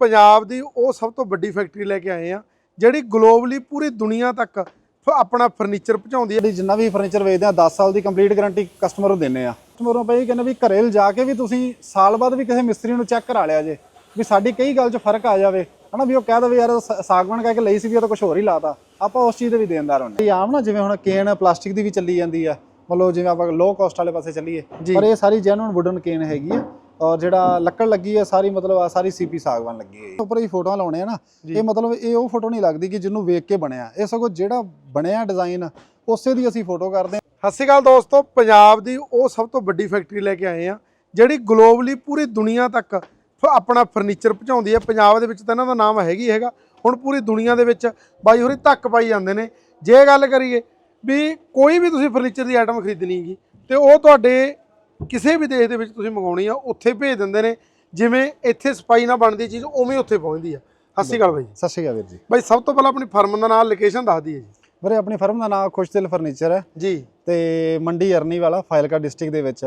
ਪੰਜਾਬ ਦੀ ਉਹ ਸਭ ਤੋਂ ਵੱਡੀ ਫੈਕਟਰੀ ਲੈ ਕੇ ਆਏ ਆ ਜਿਹੜੀ ਗਲੋਬਲੀ ਪੂਰੀ ਦੁਨੀਆ ਤੱਕ ਆਪਣਾ ਫਰਨੀਚਰ ਪਹੁੰਚਾਉਂਦੀ ਹੈ। ਜਿੰਨਾ ਵੀ ਫਰਨੀਚਰ ਵੇਚਦੇ ਆ 10 ਸਾਲ ਦੀ ਕੰਪਲੀਟ ਗਾਰੰਟੀ ਕਸਟਮਰ ਨੂੰ ਦਿੰਨੇ ਆ। ਕਸਟਮਰ ਨੂੰ ਪਈ ਕਹਿੰਦੇ ਵੀ ਘਰੇ ਲਿਜਾ ਕੇ ਵੀ ਤੁਸੀਂ ਸਾਲ ਬਾਅਦ ਵੀ ਕਿਸੇ ਮਿਸਤਰੀ ਨੂੰ ਚੈੱਕ ਕਰਾ ਲਿਆ ਜੇ ਵੀ ਸਾਡੀ ਕਈ ਗੱਲ 'ਚ ਫ਼ਰਕ ਆ ਜਾਵੇ। ਹਨਾ ਵੀ ਉਹ ਕਹਿ ਦਵੇ ਯਾਰ ਸਾਗਵਾਨ ਕਹਿ ਕੇ ਲਈ ਸੀ ਵੀ ਉਹ ਤਾਂ ਕੁਝ ਹੋਰ ਹੀ ਲਾਤਾ ਆਪਾਂ ਉਸ ਚੀਜ਼ ਦੇ ਵੀ ਦੇਣਦਾਰ ਹੁੰਦੇ ਆਮ ਨਾ ਜਿਵੇਂ ਹੁਣ ਕੇਨ ਪਲਾਸਟਿਕ ਦੀ ਵੀ ਚੱਲੀ ਜਾਂਦੀ ਆ। ਮਤਲਬ ਜਿਵੇਂ ਆਪਾਂ ਲੋ ਕਾਸਟ ਵਾਲੇ ਪਾਸੇ ਚੱਲੀਏ। ਪਰ ਇਹ ਸਾਰੀ ਜੈਨੂਨ ਵੁਡਨ ਕੇਨ ਹੈਗੀ ਆ। ਔਰ ਜਿਹੜਾ ਲੱਕੜ ਲੱਗੀ ਹੈ ਸਾਰੀ ਮਤਲਬ ਆ ਸਾਰੀ ਸੀਪੀ ਸਾਗਵਾਨ ਲੱਗੀ ਹੈ ਉੱਪਰ ਹੀ ਫੋਟੋਆਂ ਲਾਉਣੇ ਆ ਨਾ ਇਹ ਮਤਲਬ ਇਹ ਉਹ ਫੋਟੋ ਨਹੀਂ ਲੱਗਦੀ ਕਿ ਜਿਹਨੂੰ ਵੇਖ ਕੇ ਬਣਿਆ। ਇਹ ਸਗੋਂ ਜਿਹੜਾ ਬਣਿਆ ਡਿਜ਼ਾਈਨ ਉਸੇ ਦੀ ਅਸੀਂ ਫੋਟੋ ਕਰਦੇ ਹਾਂ ਸਤਿ ਸ਼੍ਰੀ ਅਕਾਲ ਦੋਸਤੋ ਪੰਜਾਬ ਦੀ ਉਹ ਸਭ ਤੋਂ ਵੱਡੀ ਫੈਕਟਰੀ ਲੈ ਕੇ ਆਏ ਆ ਜਿਹੜੀ ਗਲੋਬਲੀ ਪੂਰੀ ਦੁਨੀਆ ਤੱਕ ਆਪਣਾ ਫਰਨੀਚਰ ਪਹੁੰਚਾਉਂਦੀ ਹੈ ਪੰਜਾਬ ਦੇ ਵਿੱਚ ਤਾਂ ਇਹਨਾਂ ਦਾ ਨਾਮ ਹੈਗੀ ਹੈਗਾ ਹੁਣ ਪੂਰੀ ਦੁਨੀਆ ਦੇ ਵਿੱਚ ਬਾਈ ਹੋਰੀ ਧੱਕ ਪਾਈ ਜਾਂਦੇ ਨੇ। ਜੇ ਗੱਲ ਕਰੀਏ ਵੀ ਕੋਈ ਵੀ ਤੁਸੀਂ ਫਰਨੀਚਰ ਦੀ ਆਈਟਮ ਖਰੀਦਣੀ ਹੈਗੀ ਤੇ ਉਹ ਤੁਹਾਡੇ ਕਿਸੇ ਵੀ ਦੇਸ਼ ਦੇ ਵਿੱਚ ਤੁਸੀਂ ਮੰਗਾਉਣੀ ਆ ਉੱਥੇ ਭੇਜ ਦਿੰਦੇ ਨੇ। ਜਿਵੇਂ ਇੱਥੇ ਸਫ਼ਾਈ ਨਾਲ ਬਣਦੀ ਚੀਜ਼ ਉਵੇਂ ਉੱਥੇ ਪਹੁੰਚਦੀ ਆ। ਸਤਿ ਸ਼੍ਰੀ ਅਕਾਲ ਬਾਈ ਸਤਿ ਸ਼੍ਰੀ ਅਕਾਲ ਵੀਰ ਜੀ। ਬਾਈ ਸਭ ਤੋਂ ਪਹਿਲਾਂ ਆਪਣੀ ਫਰਮ ਦਾ ਨਾਮ ਲੋਕੇਸ਼ਨ ਦੱਸ ਦਈਏ ਜੀ। ਵੀਰੇ ਆਪਣੀ ਫਰਮ ਦਾ ਨਾਮ ਖੁਸ਼ਦਿਲ ਫਰਨੀਚਰ ਹੈ। ਜੀ। ਤੇ ਮੰਡੀ ਅਰਨੀ ਵਾਲਾ ਫਾਇਲਕਾ ਡਿਸਟ੍ਰਿਕਟ ਦੇ ਵਿੱਚ